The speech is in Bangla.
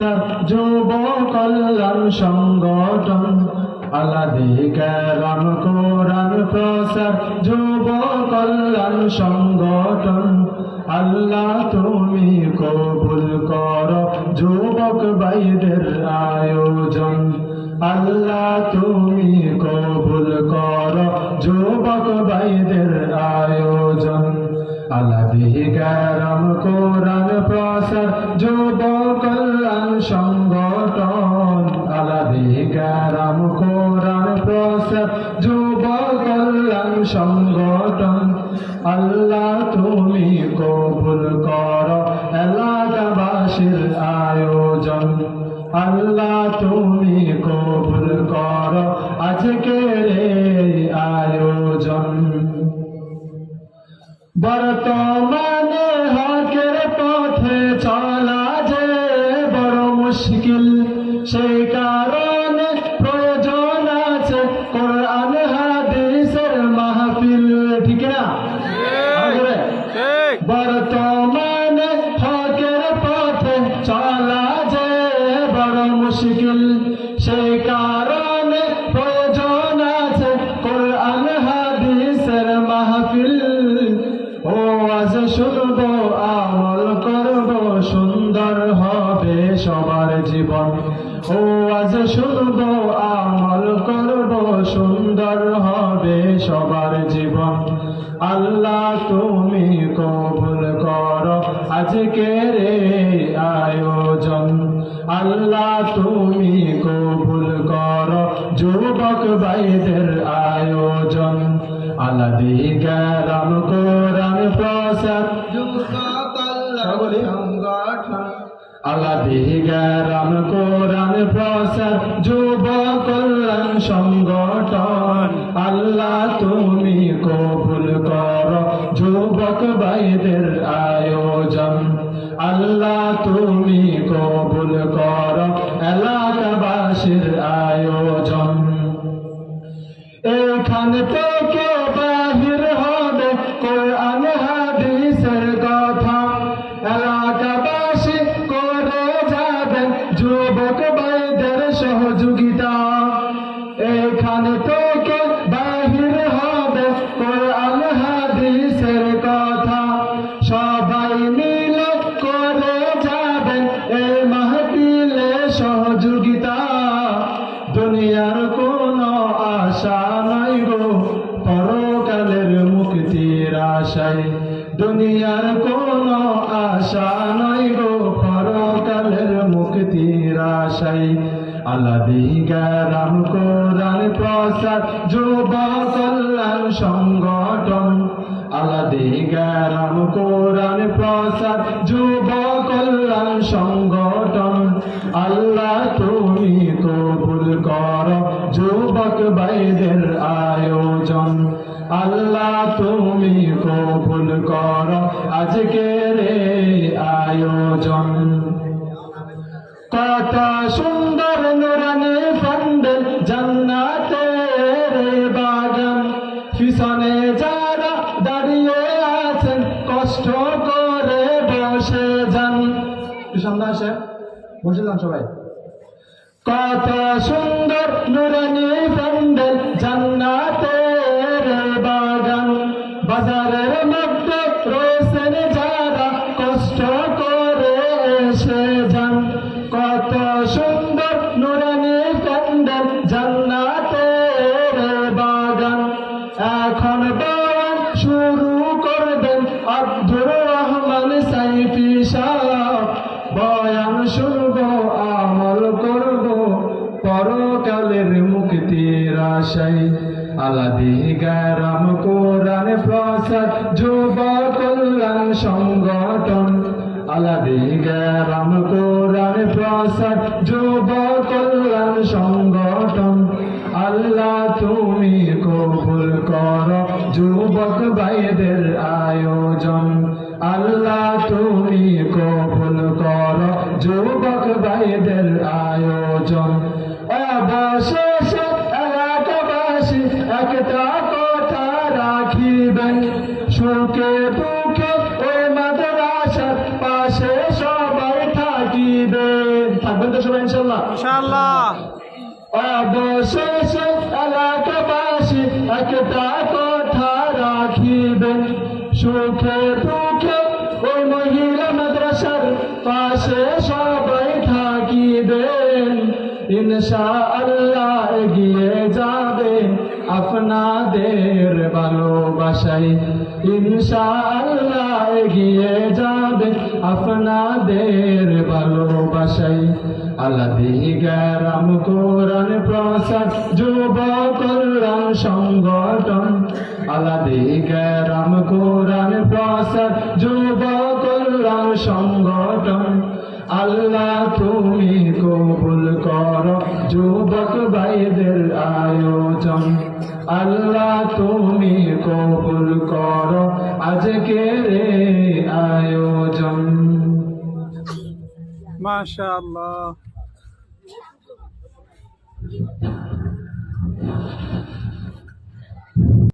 যুব কল্যাণ সংগঠন আলাদি কেরাম কোরআন প্রসার যুব কল্যাণ সংগঠন, আল্লাহ তুমি কবুল কর যুবক ভাইদের আয়োজন, আল্লাহ তুমি কবুল কর যুবক ভাইদের আয়োজন আলাদি গ্যারাম কোরআন প্রসার যুব কল্যাণ সংগঠন আলাদি কোরআন প্রসার যুব কল্যাণ সংগঠন। আল্লাহ তুমি কবুল কর এলাকাবাসীর আয়োজন। আল্লাহ তুমি কবুল কর আজকের আয়োজন। বর্তমানে হকের পথে বর্তমানে হকের পথে চলা যে বড় মুশকিল, সেই কারণে প্রয়োজন আছে কোরআন, হাদিসের মাহফিল। ও আজ শুনব, আমল করব, সুন্দর হবে সবার জীবন। ও আজ শুনব, আমল করব, সুন্দর হবে সবার জীবন। আল্লাহ, তুমি কবুল করো। আজকের আয়োজন। আল্লাহ, তুমি কবুল করো। যুবক ভাইদের আয়োজন। আলাদি গ্যারাম কোরআন, প্রসাদ। আলাদি গ্যারাম কোরআন প্রসার যুব কল্যাণ সংগঠন। আল্লাহ আয়োজন। এখান আশায় দুনিয়ার কোন আশা নাই গো পরকালের মুক্তির আশায়। আলাদি গ্যারাম কোরআন প্রসার যুব কল্যাণ সংগঠন। আলাদি গ্যারাম কোরআন প্রসার যুব কল্যাণ সংগঠন। আল্লাহ তুমি কবুল কর, যুবক ভাইদের আয়োজন আল্লাহ তুমি কবুল কর। আজকের এই আয়োজন। কত সুন্দর নুরানি ফন্ডেল, জান্নাতের বাগান। পিছনে যারা দাঁড়িয়ে আছেন, কষ্ট করে বসে যান। পিছনে আসে বসে যান সবাই। কত সুন্দর নুরানি সুন্দর নুরানি প্যান্ডেল জান্নাতের বাগান। এখন বয়ান শুরু করবেন আব্দুর রহমান সাইফি শাহ বয়ান শুনব, আমল করব, পরকালের মুক্তির আশায়। আলাদি গ্যারাম, কোরআন, প্রসাদ, যুব কল্যাণ সংগঠন। আলাদি গ্যারাম কোরআন প্রসাদ যুব কল্যাণ সংগঠন। আল্লাহ, তুমি কবুল কর যুবক ভাইদের আয়োজন। আল্লাহ, তুমি কবুল কর যুবক ভাইদের আয়োজন। অবশেষে থাকিবে থাকবেন তো সবাই ইনশাল্লাহ ইনশাআল্লাহ। অবশেষে এলাকাবাসী একটা কথা রাখিবেন সুখে দুঃখে ওই মহিলা মাদ্রাসার পাশে সবাই থাকিবেন। ইনশা আল্লাহ এগিয়ে যাবে আপনাদের ভালোবাসায় ইনশা আল্লাহ এগিয়ে যাবে আপনাদের ভালোবাসায়। আলাদি গ্যারাম কোরআন প্রসার যুব কল্যাণ সংগঠন। আলাদি গ্যারাম কোরআন প্রসার যুব কল্যাণ সংগঠন। আল্লাহ তুমি কবুল কর, যুবক ভাইদের আয়োজন আল্লাহ তুমি কবুল কর। আজকে রে আয়োজন। মাশাআল্লাহ।